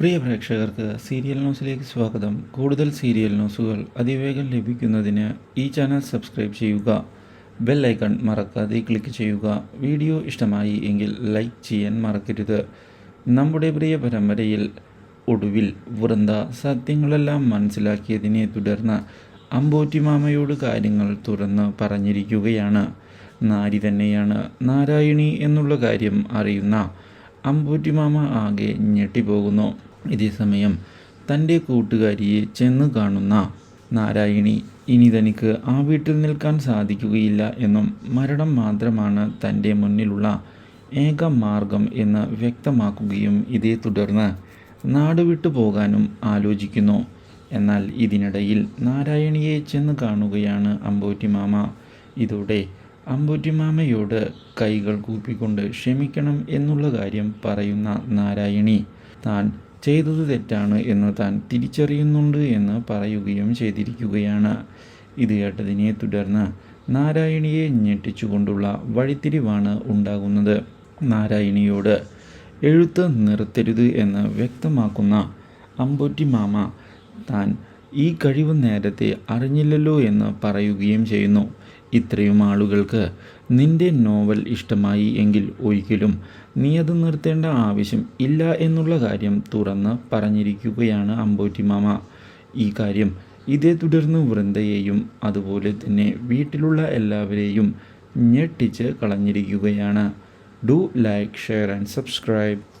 പ്രിയ പ്രേക്ഷകർക്ക് സീരിയൽ ന്യൂസിലേക്ക് സ്വാഗതം. കൂടുതൽ സീരിയൽ ന്യൂസുകൾ അതിവേഗം ലഭിക്കുന്നതിന് ഈ ചാനൽ സബ്സ്ക്രൈബ് ചെയ്യുക. ബെൽ ഐക്കൺ മറക്കാതെ ക്ലിക്ക് ചെയ്യുക. വീഡിയോ ഇഷ്ടമായി എങ്കിൽ ലൈക്ക് ചെയ്യാൻ മറക്കരുത്. നമ്മുടെ പ്രിയ പരമ്പരയിൽ ഒടുവിൽ വൃന്ദ സത്യങ്ങളെല്ലാം മനസ്സിലാക്കിയതിനെ തുടർന്ന് അമ്പോറ്റിമാമയോട് കാര്യങ്ങൾ തുറന്ന് പറഞ്ഞിരിക്കുകയാണ്. നാരി തന്നെയാണ് നാരായണി എന്നുള്ള കാര്യം അറിയുന്ന അമ്പൂറ്റിമാമ ആകെ ഞെട്ടിപ്പോകുന്നു. ഇതേസമയം തന്റെ കൂട്ടുകാരിയെ ചെന്ന് കാണുന്ന നാരായണി ഇനി തനിക്ക് ആ വീട്ടിൽ നിൽക്കാൻ സാധിക്കുകയില്ല എന്നും മരണം മാത്രമാണ് തന്റെ മുന്നിലുള്ള ഏക മാർഗം എന്ന് വ്യക്തമാക്കുകയും ഇതേ തുടർന്ന് നാട് വിട്ടു പോകാനും ആലോചിക്കുന്നു. എന്നാൽ ഇതിനിടയിൽ നാരായണിയെ ചെന്ന് കാണുകയാണ് അമ്പോറ്റിമാമ ഇതോടെ അമ്പൂറ്റിമാമയോട് കൈകൾ കൂപ്പിക്കൊണ്ട് ക്ഷമിക്കണം എന്നുള്ള കാര്യം പറയുന്ന നാരായണി താൻ ചെയ്തത് തെറ്റാണ് എന്ന് താൻ തിരിച്ചറിയുന്നുണ്ട് എന്ന് പറയുകയും ചെയ്തിരിക്കുകയാണ്. ഇത് കേട്ടതിനെ തുടർന്ന് നാരായണിയെ ഞെട്ടിച്ചുകൊണ്ടുള്ള വഴിത്തിരിവാണ് ഉണ്ടാകുന്നത്. നാരായണിയോട് എഴുത്ത് നിർത്തരുത് എന്ന് വ്യക്തമാക്കുന്ന അമ്പൂറ്റിമാമ താൻ ഈ കഴിവ് നേരത്തെ അറിഞ്ഞില്ലല്ലോ എന്ന് പറയുകയും ചെയ്യുന്നു. ഇത്രയും ആളുകൾക്ക് നിന്റെ നോവൽ ഇഷ്ടമായി എങ്കിൽ ഒരിക്കലും നീ അത് നിർത്തേണ്ട ആവശ്യം ഇല്ല എന്നുള്ള കാര്യം തുറന്ന് പറഞ്ഞിരിക്കുകയാണ് അമ്പോറ്റിമാമ ഈ കാര്യം ഇതേ തുടർന്ന് വൃന്ദയെയും അതുപോലെ തന്നെ വീട്ടിലുള്ള എല്ലാവരെയും ഞെട്ടിച്ച് കളഞ്ഞിരിക്കുകയാണ്. Do like share and subscribe.